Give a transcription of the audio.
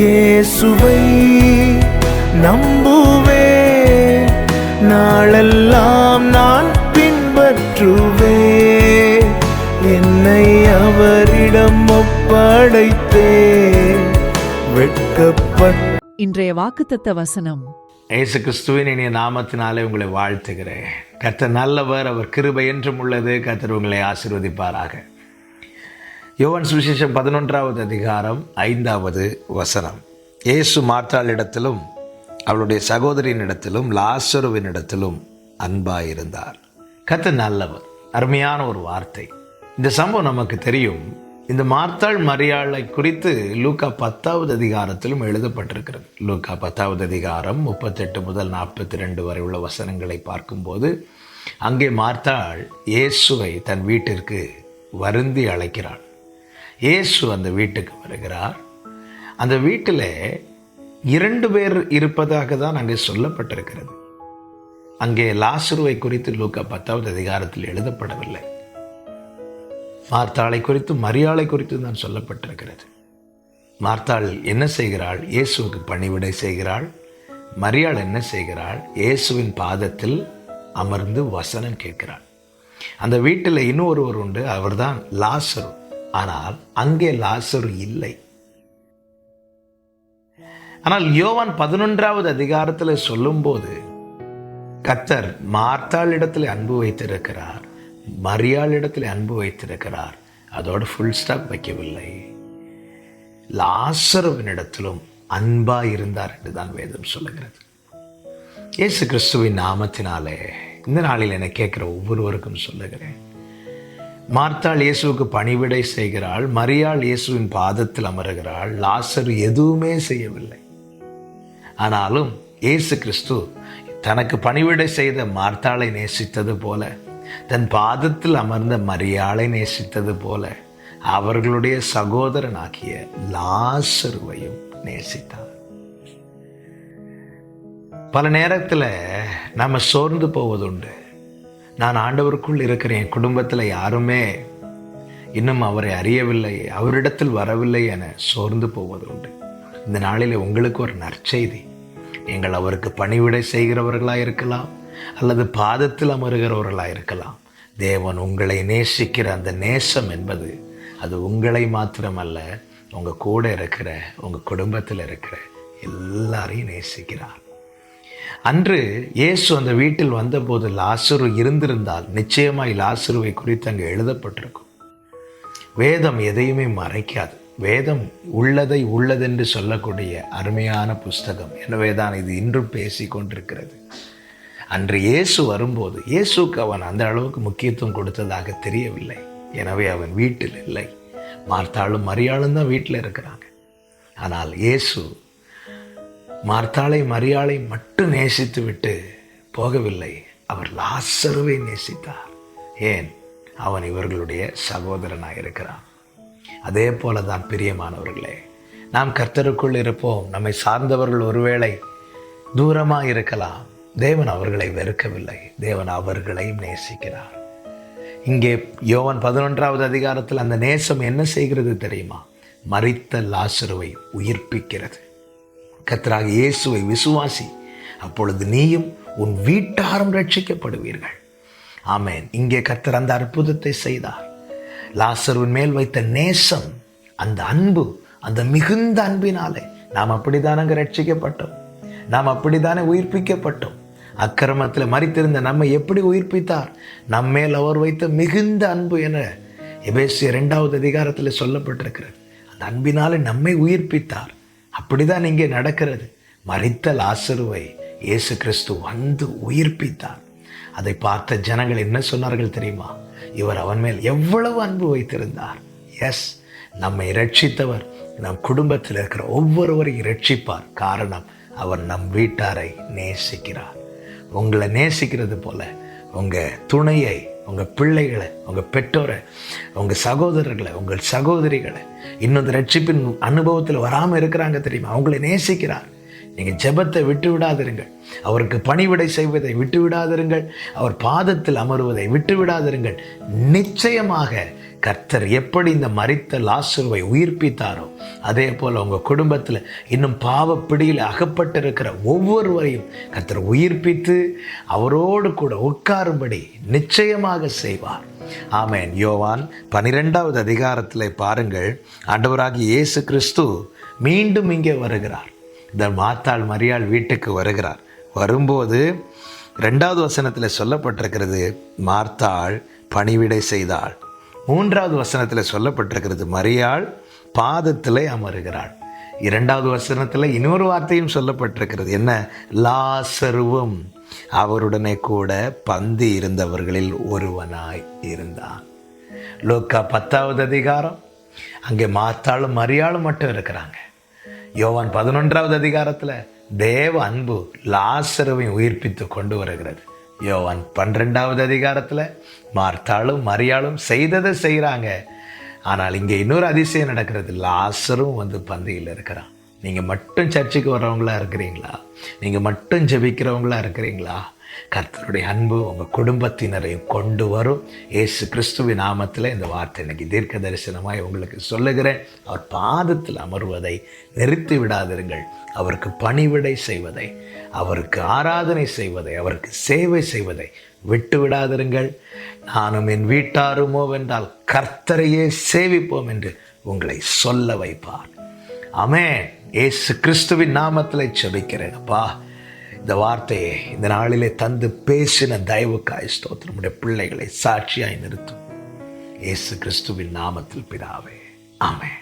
இயேசுவை நம்புவேன் நாளெல்லாம் நான் பின்பற்றுவேன் என்னை அவரிடம் ஒப்படைத்தேன். வெட்கப்பட்ட இன்றைய வாக்குத்தத்த வசனம். இயேசு கிறிஸ்துவின் இனிய நாமத்தினாலே உங்களை வாழ்த்துகிறேன். கர்த்தர் நல்லவர் அவர் கிருபை என்றும் உள்ளது. கர்த்தர் உங்களை ஆசீர்வதிப்பாராக. யோவன் சுவிசேஷம் பதினொன்றாவது அதிகாரம் ஐந்தாவது வசனம். இயேசு மாற்றாளிடத்திலும் அவளுடைய சகோதரியினிடத்திலும் லாசருவினிடத்திலும் அன்பாயிருந்தார். கத்து நல்லவர் அருமையான ஒரு வார்த்தை. இந்த சம்பவம் நமக்கு தெரியும். இந்த மார்த்தாள் மரியாளை குறித்து லூக்கா பத்தாவது அதிகாரத்திலும் எழுதப்பட்டிருக்கிறது. லூக்கா பத்தாவது அதிகாரம் முப்பத்தெட்டு முதல் நாற்பத்தி ரெண்டு வரை உள்ள வசனங்களை பார்க்கும்போது அங்கே மார்த்தாள் இயேசுவை தன் வீட்டிற்கு வருந்தி அழைக்கிறாள். இயேசு அந்த வீட்டுக்கு வருகிறார். அந்த வீட்டில் இரண்டு பேர் இருப்பதாக தான் அங்கே சொல்லப்பட்டிருக்கிறது. அங்கே லாசுருவை குறித்து லூக்கா பத்தாவது அதிகாரத்தில் எழுதப்படவில்லை. மார்த்தாளை குறித்து மரியாளை குறித்து தான் சொல்லப்பட்டிருக்கிறது. மார்த்தாள் என்ன செய்கிறாள்? இயேசுவுக்கு பணிவிடை செய்கிறாள். மரியாள் என்ன செய்கிறாள்? இயேசுவின் பாதத்தில் அமர்ந்து வசனம் கேட்கிறாள். அந்த வீட்டில் இன்னொருவர் உண்டு அவர்தான் லாசரு. ஆனால் அங்கே லாசரு இல்லை. ஆனால் யோவான் பதினொன்றாவது அதிகாரத்தில் சொல்லும்போது கத்தர் மார்த்தாளிடத்தில் அன்பு வைத்திருக்கிறார் மரியாளிடத்தில் அன்பு வைத்திருக்கிறார். அதோடு ஃபுல் ஸ்டாப் வைக்கவில்லை. லாசருவினிடத்திலும் அன்பா இருந்தார் என்று தான் வேதம் சொல்லுகிறது. இயேசு கிறிஸ்துவின் நாமத்தினாலே இந்த நாளில் என்னை கேட்குற ஒவ்வொருவருக்கும் சொல்லுகிறேன். மார்த்தாள் இயேசுவுக்கு பணிவிடை செய்கிறாள் மரியாள் இயேசுவின் பாதத்தில் அமருகிறாள் லாசர் எதுவுமே செய்யவில்லை. ஆனாலும் இயேசு கிறிஸ்து தனக்கு பணிவிடை செய்த மார்த்தாளை நேசித்தது போல தன் பாதத்தில் அமர்ந்த மரியாளை நேசித்தது போல அவர்களுடைய சகோதரனாகிய லாசருவையும் நேசித்தார். பல நேரத்தில் நம்ம சோர்ந்து போவதுண்டு. நான் ஆண்டவருக்குள் இருக்கிற என் குடும்பத்தில் யாருமே இன்னும் அவரை அறியவில்லை அவரிடத்தில் வரவில்லை என சோர்ந்து போவது உண்டு. இந்த நாளில் உங்களுக்கு ஒரு நற்செய்தி. நீங்கள் அவருக்கு பணிவிடை செய்கிறவர்களாக இருக்கலாம் அல்லது பாதத்தில் அமருகிறவர்களாக இருக்கலாம். தேவன் உங்களை நேசிக்கிற அந்த நேசம் என்பது அது உங்களை மாத்திரமல்ல உங்கள் கூட இருக்கிற உங்கள் குடும்பத்தில் இருக்கிற எல்லாரையும் நேசிக்கிறார். அன்று இயேசு அந்த வீட்டில் வந்தபோது லாசுரு இருந்திருந்தால் நிச்சயமாய் லாசுருவை குறித்து அங்கே எழுதப்பட்டிருக்கும். வேதம் எதையுமே மறைக்காது. வேதம் உள்ளதை உள்ளதென்று சொல்லக்கூடிய அருமையான புஸ்தகம். எனவே தான் இது இன்றும் பேசி கொண்டிருக்கிறது. அன்று இயேசு வரும்போது இயேசுக்கு அவன் அந்த அளவுக்கு முக்கியத்துவம் கொடுத்ததாக தெரியவில்லை. எனவே அவன் வீட்டில் இல்லை. மார்த்தாளும் மரியாளும் தான் வீட்டில் இருக்கிறாங்க. ஆனால் இயேசு மார்த்தாளை மரியாளை மட்டும் நேசித்து விட்டு போகவில்லை. அவர் லாசருவை நேசித்தார். ஏன்? அவன் இவர்களுடைய சகோதரனாக இருக்கிறான். அதே போல தான் பிரியமானவர்களே நாம் கர்த்தருக்குள் இருப்போம். நம்மை சார்ந்தவர்கள் ஒருவேளை தூரமாக இருக்கலாம். தேவன் அவர்களை வெறுக்கவில்லை. தேவன் அவர்களையும் நேசிக்கிறார். இங்கே யோவன் பதினொன்றாவது அதிகாரத்தில் அந்த நேசம் என்ன செய்கிறது தெரியுமா? மறித்த லாசருவை உயிர்ப்பிக்கிறது. கத்தராக இயேசுவை விசுவாசி அப்பொழுது நீயும் உன் வீட்டாரும் ரட்சிக்கப்படுவீர்கள் ஆமேன். இங்கே கத்தர் அந்த அற்புதத்தை செய்தார். லாசருவின் மேல் வைத்த நேசம் அந்த அன்பு அந்த மிகுந்த அன்பினாலே நாம் அப்படித்தானங்க ரட்சிக்கப்பட்டோம் நாம் அப்படித்தானே உயிர்ப்பிக்கப்பட்டோம். அக்கிரமத்தில் மறித்திருந்த நம்மை எப்படி உயிர்ப்பித்தார்? நம்மேல் அவர் வைத்த மிகுந்த அன்பு என எபேசிய இரண்டாவது அதிகாரத்தில் சொல்லப்பட்டிருக்கிறது. அந்த அன்பினாலே நம்மை உயிர்ப்பித்தார். அப்படிதான் இங்கே நடக்கிறது. மறித்த லாசருவை இயேசு கிறிஸ்து வந்து உயிர்ப்பித்தார். அதை பார்த்த ஜனங்கள் என்ன சொன்னார்கள் தெரியுமா? இவர் அவன் மேல் எவ்வளவு அன்பு வைத்திருந்தார். எஸ் நம்மை ரட்சித்தவர் நம் குடும்பத்தில் இருக்கிற ஒவ்வொருவரையும் ரட்சிப்பார் காரணம் அவர் நம் வீட்டாரை நேசிக்கிறார். உங்களை நேசிக்கிறது போல உங்கள் துணையை உங்கள் பிள்ளைகளை உங்கள் பெற்றோரை உங்கள் சகோதரர்களை உங்கள் சகோதரிகளை இன்னும் இந்த ரட்சிப்பின் அனுபவத்தில் வராமல் இருக்கிறாங்க தெரியுமா? அவங்களை நேசிக்கிறார். நீங்கள் ஜெபத்தை விட்டு விடாதிருங்கள். அவருக்கு பணிவிடை செய்வதை விட்டு விடாதிருங்கள். அவர் பாதத்தில் அமருவதை விட்டு விடாதிருங்கள். நிச்சயமாக கர்த்தர் எப்படி இந்த மறித்த லாசுருவை உயிர்ப்பித்தாரோ அதே போல் உங்கள் குடும்பத்தில் இன்னும் பாவ பிடியில் அகப்பட்டிருக்கிற ஒவ்வொருவரையும் கர்த்தர் உயிர்ப்பித்து அவரோடு கூட உட்காரும்படி நிச்சயமாக செய்வார். ஆமேன். யோவான் பனிரெண்டாவது அதிகாரத்தில் பாருங்கள். ஆண்டவராகி இயேசு கிறிஸ்து மீண்டும் இங்கே வருகிறார். இந்த மாத்தாள் மரியாள் வீட்டுக்கு வருகிறார். வரும்போது ரெண்டாவது வசனத்தில் சொல்லப்பட்டிருக்கிறது மார்த்தாள் பணிவிடை செய்தாள். மூன்றாவது வசனத்தில் சொல்லப்பட்டிருக்கிறது மரியாள் பாதத்தில் அமருகிறாள். இரண்டாவது வசனத்தில் இன்னொரு வார்த்தையும் சொல்லப்பட்டிருக்கிறது என்ன? லாசருவும் அவருடனே கூட பந்தி இருந்தவர்களில் ஒருவனாய் இருந்தான். லோக்கா பத்தாவது அதிகாரம். அங்கே மாத்தாளும் மரியாளும் மட்டும் இருக்கிறாங்க. யோவான் பதினொன்றாவது அதிகாரத்தில் தேவ அன்பு லாசருவையும் உயிர்ப்பித்து கொண்டு வருகிறது. யோவான் பன்னிரெண்டாவது அதிகாரத்தில் மார்த்தாளும் மரியாளும் செய்ததை செய்கிறாங்க ஆனால் இங்கே இன்னொரு அதிசயம் நடக்கிறது. லாசரும் வந்து பந்தியில் இருக்கிறான். நீங்கள் மட்டும் சர்ச்சுக்கு வர்றவங்களா இருக்கிறீங்களா? நீங்கள் மட்டும் ஜெபிக்கிறவங்களா இருக்கிறீங்களா? கர்த்தருடைய அன்பு உங்கள் குடும்பத்தினரையும் கொண்டு வரும். ஏசு கிறிஸ்துவின் நாமத்தில் இந்த வார்த்தை இன்றைக்கி தீர்க்க தரிசனமாய் உங்களுக்கு சொல்லுகிறேன். அவர் பாதத்தில் அமர்வதை நிறுத்தி விடாதிருங்கள். அவருக்கு பணிவிடை செய்வதை அவருக்கு ஆராதனை செய்வதை அவருக்கு சேவை செய்வதை விட்டு விடாதிருங்கள். நானும் என் வீட்டாருமோ வென்றால் கர்த்தரையே சேவிப்போம் என்று உங்களை சொல்ல வைப்பார். அமே ஏசு கிறிஸ்துவின் நாமத்தில் செபிக்கிறேன் அப்பா. இந்த வார்த்தையை இந்த நாளிலே தந்து பேசின தயவுக்காய் ஸ்தோத்திரமுடைய பிள்ளைகளை சாட்சியாய் நிறுத்தும். ஏசு கிறிஸ்துவின் நாமத்தில் பிதாவே. ஆமே